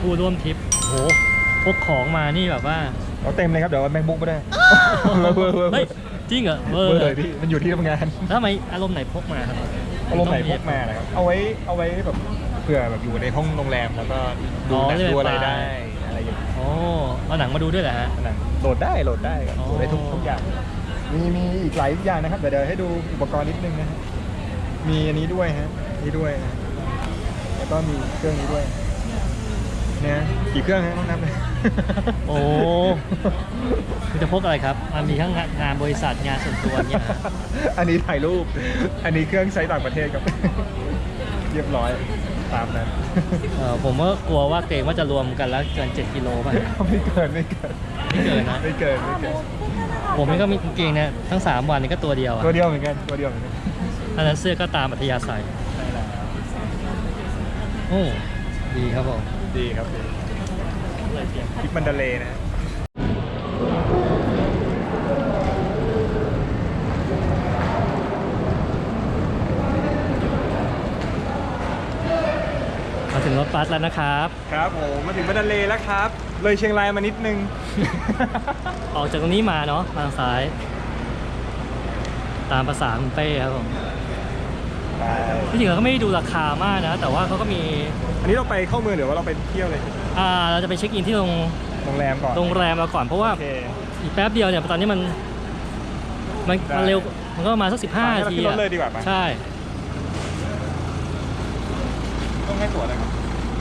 ผู้ร่วมทริปโหพกของมานี่แบบว่าเราเต็มเลยครับเดี๋ยวแมงบุ๊กไม่ได้เบอร์เบอร์เบอร์เฮ้ยจริงเหรอเบอเบอร์ร์เลยพี่มันอยู่ที่ทำงานแล้วทำไมอารมณ์ไหนพกมาครับเอาลงไหนพกมานะครับเอาไว้เอาไว้แบบเผื่อแบบอยู่ในห้องโรงแรมแล้วก็ดูหนังดูอะไรได้อะไรอย่างเงี้ยโอ้เอาหนังมาดูด้วยเหรอฮะหนังโหลดได้โหลดได้ครับอ๋อโหลดได้ทุกทุกอย่างมีมีอีกหลายอย่างนะครับเดี๋ยวเดี๋ยวให้ดูอุปกรณ์นิดนึงนะฮะมีอันนี้ด้วยฮะนี่ด้วยนะแล้วก็มีเครื่องนี้ด้วยเนี่ยกี่เครื่องฮะต้องนับเลยโอ้คุณจะพกอะไรครับมันมีทั้งงานบริษัทงานส่วนตัวเนี่ยฮะอันนี้ถ่ายรูป อันนี้เครื่องใช้ต่างประเทศครับ เรียบร้อยตามนั้นเออผมก็กลัวว่าเกรงว่าจะรวมกันแล้วเกิน 7กิโลป่ะไม่เกินไม่เกินไม่เกินนะไม่เกินไม่เกินผมนี่ก็มีกางเกงเนี่ยทั้ง 3 วันนี่ก็ตัวเดียวอะตัวเดียวเหมือนกันตัวเดียวเหมือนกันอันนั้นเสื้อก็ตามอัธยาศัยใช่แล้วโอ้ดีครับผม ดีครับดีคลิปมันดาเลย์นะฮะมาถึงรถบัสแล้วนะครับ ครับผมมาถึงมันดาเลย์แล้วครับ เลยเชียงรายมานิดนึง ออกจากตรงนี้มาเนาะทางซ้าย ตามภาษาคุณเป้ครับผม ที่จริงๆเราก็ไม่ได้ดูราคามากนะ แต่ว่าเขาก็มีอันนี้เราไปเข้าเมืองหรือว่าเราไปเที่ยวเลยอ่าเราจะไปเช็คอินที่โรงโรงแรมก่อนโรงแรมเราก่อนเพราะว่าโอเค อีกแป๊บเดียวเนี่ยตอนนี้มันมันได้มันเร็วมันก็ประมาณสักสิบห้าไปนาให้ทีเราขึ้นรถอะเลยดีกว่าปะใช่ ต้องให้ตั๋วอะไรครับ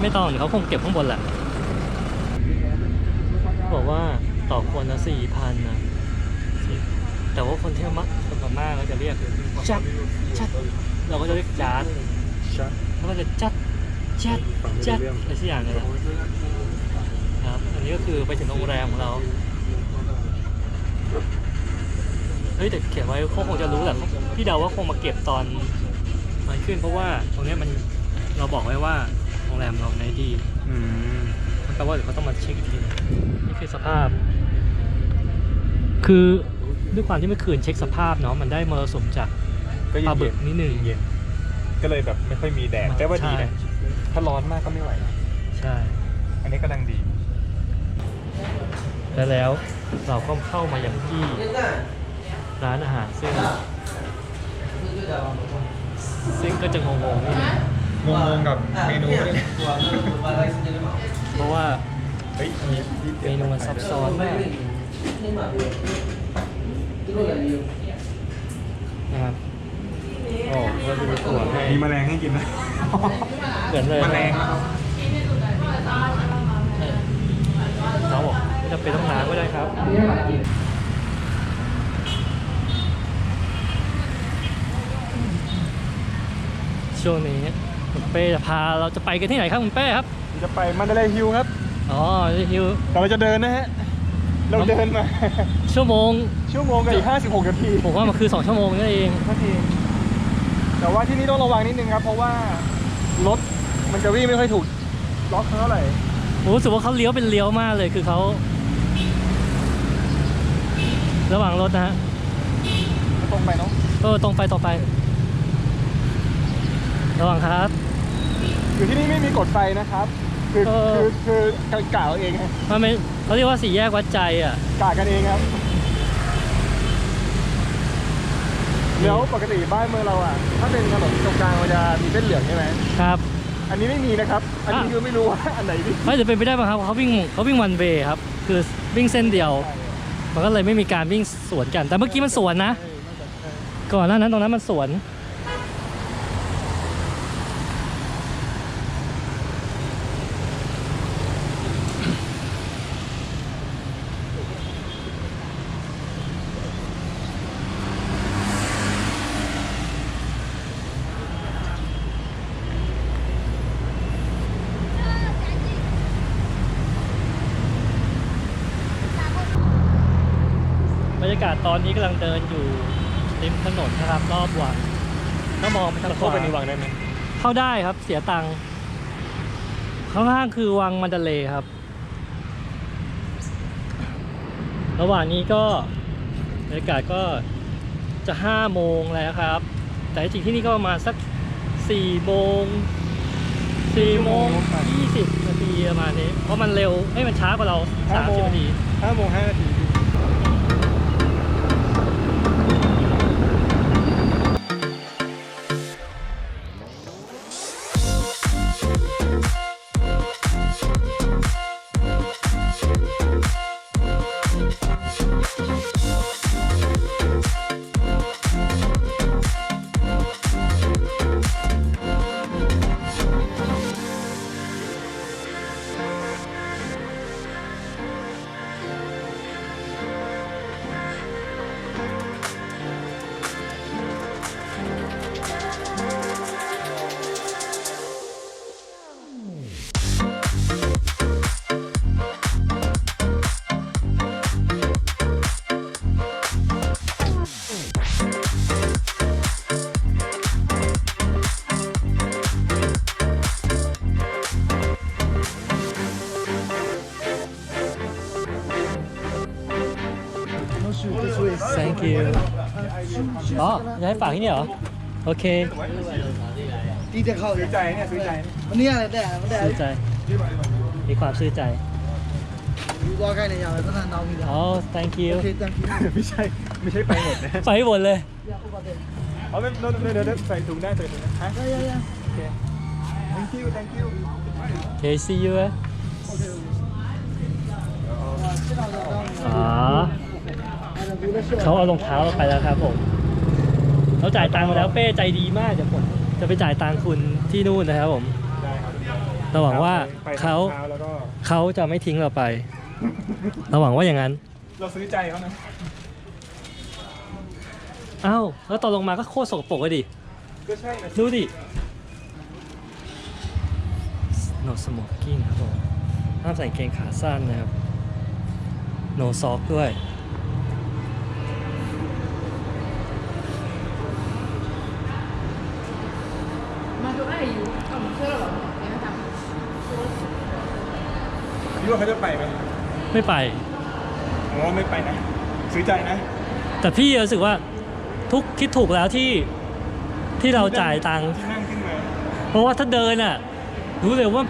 ไม่ต้องเดี๋ยวเขาคงเก็บข้างบนแหละบอกว่าต่อคนละสี่พันนะแต่ว่าคนที่มักคนส่วนมากก็จะเรียกจัดจัด เราก็จะเรียกจัดใช่แล้วก็จะจัดจัดจัดอะไรสักอย่างเลยนะครับ อันนี้ก็คือไปถึงโรงแรมของเรา เฮ้ยแต่เขียนไว้เขาคงจะรู้แหละพี่เดาว่าคงมาเก็บตอนมันขึ้นเพราะว่าตรงเนี้ยมันเราบอกไว้ว่าโรงแรมเราในดีอืมมันแปลว่าเดี๋ยวเขาต้องมาเช็คอีกทีนึงนี่คือสภาพ คือด้วยความที่เมื่อคืนเช็คสภาพเนาะมันได้มรสุมจาก ก็ปลาบึเย็กนนิดนึงๆเย็นก็เลยแบบไม่ค่อยมีแดดแต่ว่าดีนะใช่ถ้าร้อนมากก็ไม่ไหวนะใช่ อันนี้กำลังดี และแล้วเราก็เข้ามาอย่างที่ร้านอาหารซึ่งซึ่งก็จะงงๆนิดนึงงงๆกับเมนูด้วยเพราะว่าเฮ้ยมีที่เมนูมันซับซ้อนมากนะครับ โอ้ก็ดูตัวให้มีแมลงให้กินนะ เหมือนเลยแมลงน้องบอกไม่จำเป็นต้องล้างก็ได้ครับ ช่วงนี้คุณเป้จะพาเราจะไปกันที่ไหนครับคุณเป้ครับ จะไปมันเดเลย์ฮิลครับ อ๋อฮิวแต่เราจะเดินนะฮะ เราเดินมา ชั่วโมง ชั่วโมงกับอีก56นาที ผมว่ามันคือ 2 ชั่วโมงนั่นเองนาที แต่ว่าที่นี่ต้องระวังนิดนึงครับ เพราะว่ารถมันจะวิ่งไม่ค่อยถูกล็อกเท่าไหร่ผมรู้สึกว่าเขาเลี้ยวเป็นเลี้ยวมากเลยคือเขาระหว่างรถนะฮะตรงไปเนาะเออตรงไปตรงไประหว่างครับอยู่ที่นี่ไม่มีกฎไฟนะครับ คือเออคือคือกะเอาเองฮะมันเป็นเขาเรียกว่าสี่แยกวัดใจอะ กะกันเองครับ แล้วปกติบ้านเมืองเราอะ ถ้าเป็นถนนตรงกลางมันจะมีเส้นเหลืองใช่ไหมครับ อันนี้ไม่มีนะครับ อันนี้อะคือไม่รู้ว่าอันไหนที่ไม่จะเป็นไปได้ป่ะครับเขาวิ่งเขาวิ่งวันเวครับ คือวิ่งเส้นเดียว มันก็เลยไม่มีการวิ่งสวนกัน แต่เมื่อกี้มันสวนนะ ก่อนหน้านั้นตรงนั้นมันสวน กาศตอนนี้กำลังเดินอยู่ริมถนนนะครับ รอบวังถ้ามองไปทางขเข้าไปในวาวังได้ไหมเข้าได้ครับเสียตังค์ข้างล่างคือวังมันเดเลย์ครับ ระหว่างนี้ก็บรรยากาศก็จะห้าโมงแล้วครับ แต่จริงๆที่นี่ก็ประมาณสักสี่โมงสี่โมงยี่สิบนาทีประมาณนี้ เพราะมันเร็วให้ยมันช้ากว่าเราสามสิบนาที ห้าโมงห้านาที จะให้ฝากที่นี่เหรอ โอเคที่จะเข้าซื้อใจเนี่ยซื้อใจวันนี้อะไรได้มันได้ซื่อใจ มีความซื่อใจว่าใกล้ในยาวเลยก็ทานดาวมีแล้วอ๋อ thank you โอเคจังคิดไม่ใช่ไม่ใช่ไปหมดนะไปให้หมดเลยอยากอุบัติเหตุเอาไม่เดี๋ยวเดี๋ยวเดี๋ยวใส่ถุงได้ใส่ถุงนะฮะได้ยังยังโอเค thank you thank you okay see you eh อ๋อเขาเอารองเท้าเราไปแล้วครับผม เราจ่ายตังค์มาแล้วเป้ใจดีมากเดี๋ยวผมจะไปจ่ายตังค์คุณที่นู่นนะครับผมได้ครับเราหวังว่าไปเขาเท้าแล้วก็เขาจะไม่ทิ้งเราไป เราหวังว่าอย่างนั้น เราซื้อใจเขานะอ้าวแล้วตอนลงมาก็โคตรสกปรกเลยดิ ก็ใช่นะดูดิ no smoking ครับผมห้ามใส่กางเกงขาสั้นนะครับ no sock ด้วย มาดูอะไรอยู่เอาผมเชื่อหรอเนี่ยท คิดว่าเขาจะไปไหมไม่ไปผมว่าไม่ไปนะซื้อใจนะ แต่พี่รู้สึกว่าทุกคิดถูกแล้วที่ที่เราจ่ายตังค์ที่นั่งขึ้นมาเพราะว่าถ้าเดินอะ รู้เลยว่า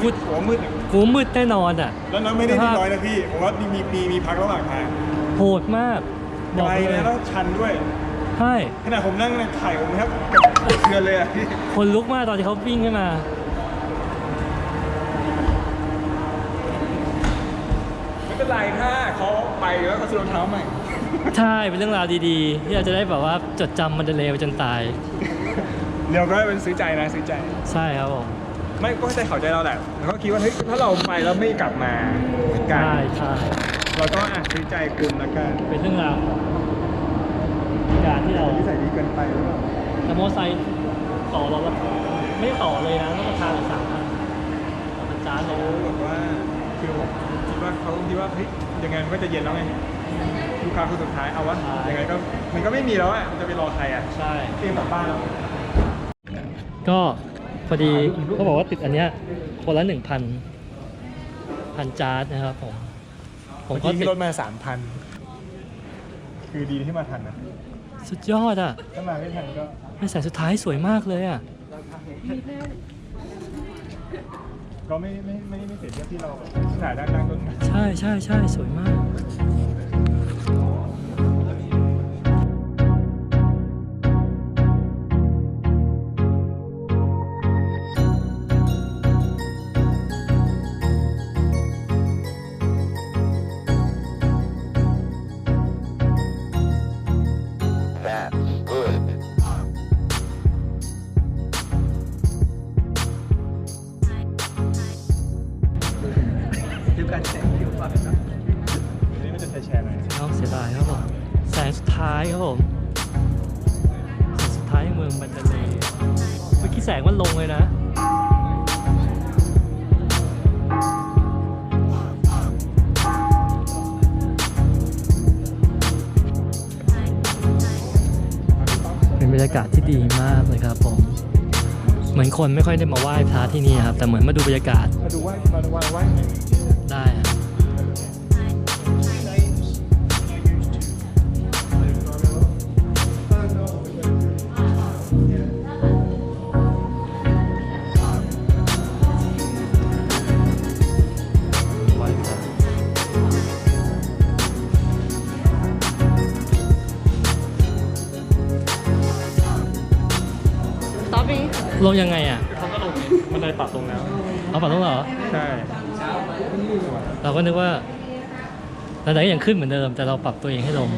กูหัวมืดอะกูมืดแน่นอนอะ แล้วน้องไม่ได้มีน้อยนะพี่ผมว่ามีมีมีมีพักระหว่างทางโหดมากไกบอกลเลยนะแล้วชันด้วยใช่ขณะผมนั่งในไข่ผมแทบเกือนเลยอะพี่คนลุกมากตอนที่เขาวิ่งขึ้นมา ไม่ เป็นไรถ้าเขาไปแล้วเขาซื้อรองเท้าใหม่ ใช่เป็นเรื่องราวดีๆ ที่เราจะได้แบบว่าจดจำมันเดเลยไปจนตาย เดี๋ยวก็เป็นซื้อใจนะซื้อใจ ใช่ครับผมไม่ก็ให้ใจเขาใจเราแหละแล้วก็คิดว่าเฮ้ยถ้าเราไปแล้วไม่กลับมากัใช่นใช่เราก็อะซื้อใจคุณละกันเป็นเรื่องราวของการที่เรานิสัยดีเกินไปหรือเปล่าแต่มอเตอร์ไซค์ต่อเราละไม่ได้ต่อเลยนะต้องราคาละสามพันสามพันจานเลยเขานะแบบว่า คือผมคิดว่าเขาคิดว่าเฮ้ยยังไงมันก็จะเย็นแล้วไงลูกค้าคนสุดท้ายเอาวะยังไงก็มันก็ไม่มีแล้วอะมันจะไปรอใครอะใช่เตรียมกลับบ้านแล้วก็พอดีเขาบอกว่าติดอันเนี้ยคนละหนึ่งพันพันจานนะครับผมผมเมื่อก็กี้ติที่ดรถมาสามพันคือดีที่มาทันนะสุดยอดอะถ้ามาไม่ทันก็เป็นสายสุดท้ายสวยมากเลยอะ ขาไม่ไม่ไม่ไม่เสียเทียบที่เราถ่ายด้านล่างต้นไม้ ใช่ใช่ใช่สวยมาก รรยากาศที่ดีมากเลยครับผมเหมือนคนไม่ค่อยได้มาไหว้พระที่นี่ครับ แต่เหมือนมาดูบรรยากาศมาดูว่ามาดูว่าว่าได้ ลงยังไงอะเขาก็ลงมันเลยปรับตรงแล้ว เอาปรับต้องเหรอ ใช่เราก็นึกว่าแต่ไหนก็ยังขึ้นเหมือนเดิม แต่เราปรับตัวเองให้ลง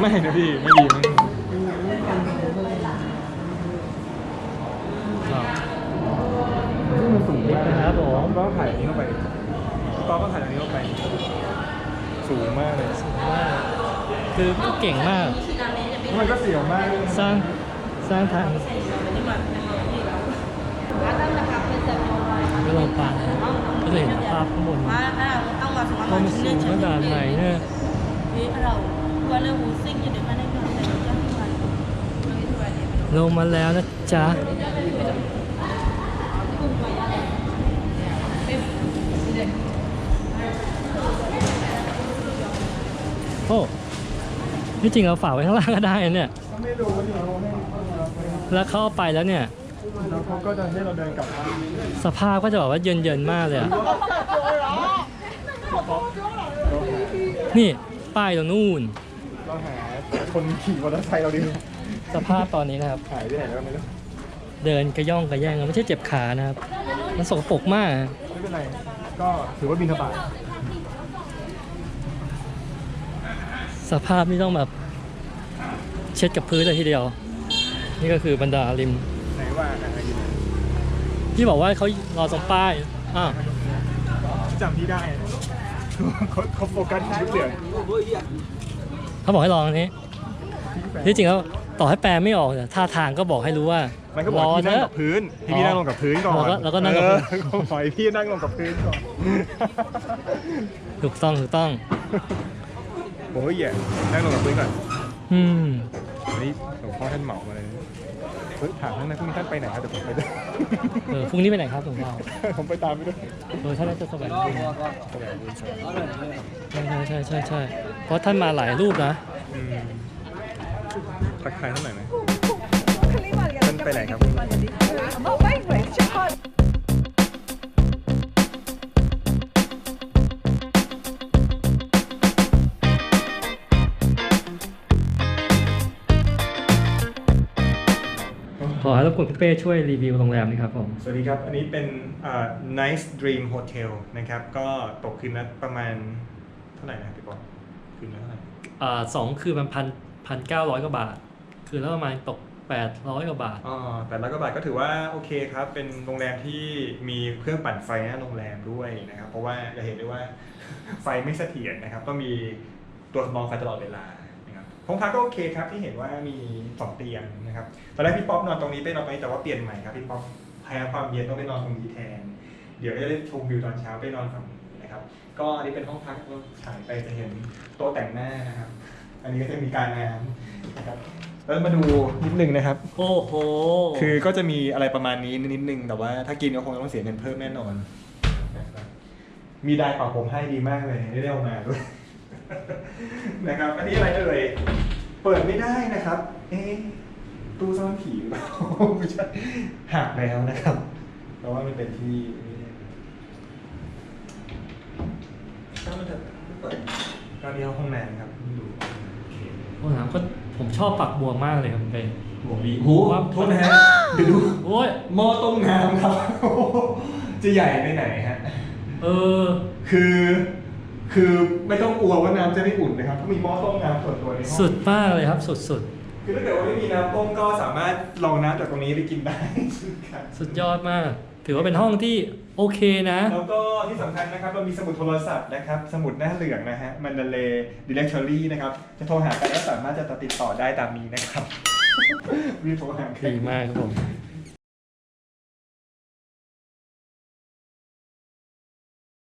ไม่นะพี่ ไม่ดีมั้งอ๋อมันสูงมากครับผมก็ถ่ายอันนี้เข้าไปก็ก็ถ่ายอันนี้เข้าไป สูงมากเลยว่าคือเก่งมากแล้วมันก็เสียวมากเลยสร้าง สร้างทาง ก็ลงไปก็จะเห็นภาพข้างบน Má ông mà xuống พอมันสูงขนาดไหนเนี่ยลงมาแล้วนะจ๊ะโอ้ที่จริงเราฝากไว้ข้างล่างก็ได้เนี่ยไม่รู้ แล้วเข้าไปแล้วเนี่ย แล้วเขาก็จะให้เราเดินกลับบ้านสภาพก็จะแบบว่าเย็นเย็นๆมากเลยอะนี่ป้ายตรงนู่น เราหาคนขี่มอเตอร์ไซค์เราดีสภาพตอนนี้นะครับ หายไปไหนแล้วไม่รู้เดินกระย่องกระแย่งไม่ใช่เจ็บขานะครับ มันสกปรกมากไม่เป็นไร ก็ถือว่าบินทบาทสภาพนี่ต้องแบบ เช็ดกับพื้นเลยทีเดียว นี่ก็คือบรรดาริม ไหนว่าอะไรอยู่ที่บอกว่าเขารอตรงป้ายอ้าวจำที่ได้เขาเขาโฟกัสที่ชุดเหลืองเขาบอกให้ลองอันนี้ ที่จริงแล้วต่อให้แปลไม่ออกแต่ท่าทางก็บอกให้รู้ว่ามันก็บอกรอให้พี่เถนั่งอะกับพื้นให้พี่นั่งลงกับพื้นก่อนเราก็เราก็นั่งกับพื้นเออเขาบอกให้พี่นั่งลงกับพื้นก่อนถูกต้องถูกต้องบอกว่าอย่านั่งลงกับพื้นก่อนอืมวันนี้หลวงพ่อท่านเหมามา เลยเฮ้ยถามท่านนะพรุ่งนี้ท่านไปไหนครับเดี๋ยวผมไปด้วยเออพรุ่งนี้ไปไหนครับหลวงพ่อผมไปตามไปด้วยเออท่านน่าจะแสวงบุญแสวงบุญใช่ใช่ใช่ใช่เพราะท่านมาหลายรูปนะอืมทักทายท่านหน่อยไหมท่านไปไหนครับ ขอให้รบกวนพี่เป้ช่วยรีวิวโรงแรมนี่ครับผม สวัสดีครับ อันนี้เป็นอ่า Nice Dream Hotel นะครับ ก็ตกคืนละประมาณเท่าไหร่นะครับพี่ปอคืนละเท่าไหร่อ่าสองคือมันพันพันเก้าร้อยกว่าบาท คือแล้วประมาณตกแปดร้อยกว่าบาท อ๋อแต่ละกว่าบาทก็ถือว่าโอเคครับ เป็นโรงแรมที่มีเครื่องปั่นไฟหน้าโรงแรมด้วยนะครับ เพราะว่าจะเห็นได้ว่า ไฟไม่เสถียรนะครับ ก็มีตัวสำรองไฟตลอดเวลานะครับ ห้องพักก็โอเคครับที่เห็นว่ามีสองเตียงนะครับตอนแรกพี่ป๊อปนอนตรงนี้ไปนอนตรงนี้แต่ว่าเปลี่ยนใหม่ครับพี่ป๊อปแพ้ความเย็นต้องไปนอนตรงนี้แทน เดี๋ยวจะได้ชมวิวตอนเช้าไปนอนฝั่งนี้นะครับ ก็อันนี้เป็นห้องพักเราฉายไปจะเห็นโต๊ะแต่งหน้านะครับ อันนี้ก็จะมีการงานนะครับแล้วมาดูนิดนึงนะครับ โอ้โห คือก็จะมีอะไรประมาณนี้นิดนึง แต่ว่าถ้ากินก็คงต้องเสียเงินเพิ่มแน่นอน มีไดร์เป่าผมให้ดีมากเลยได้ได้เอามาด้วย นะครับอันนี้อะไรเอ่ยเปิดไม่ได้นะครับ เอ๊ะตู้ซ่อนผีหรือเปล่าไม่ใช่หักแล้วนะครับ เพราะว่ามันเป็นที่ช่างมันเถอะเปิดก็นี่ห้องน้ำครับดูโอเคห้องน้ำก็ผมชอบปักบัวมากเลยครับคุณเป้หัวบีโอ้โทษนะฮะเดี๋ยวดูโอ้ยหม้อต้มน้ำครับ จะใหญ่ไปไหนฮะ เออ คือ คือไม่ต้องกลัวว่าน้ำจะไม่อุ่นนะครับเพราะมีหม้อต้มน้ำส่วนตัวในห้องสุดมากเลยครับสุดสุดคือถ้าเกิดว่าไม่มีน้ำต้มก็สามารถลองน้ำจากตรงนี้ไปกินได้ครับสุดยอดมาก ถือว่าเป็นห้องที่โอเคนะ แล้วก็ที่สำคัญนะครับเรามีสมุดโทรศัพท์นะครับ สมุดหน้าเหลืองนะฮะมันเดเลดิเรกชอรี่นะครับ จะโทรหากันก็สามารถจะติดต่อได้ตามนี้นะครับมีโทรหากัน ดีมากครับผม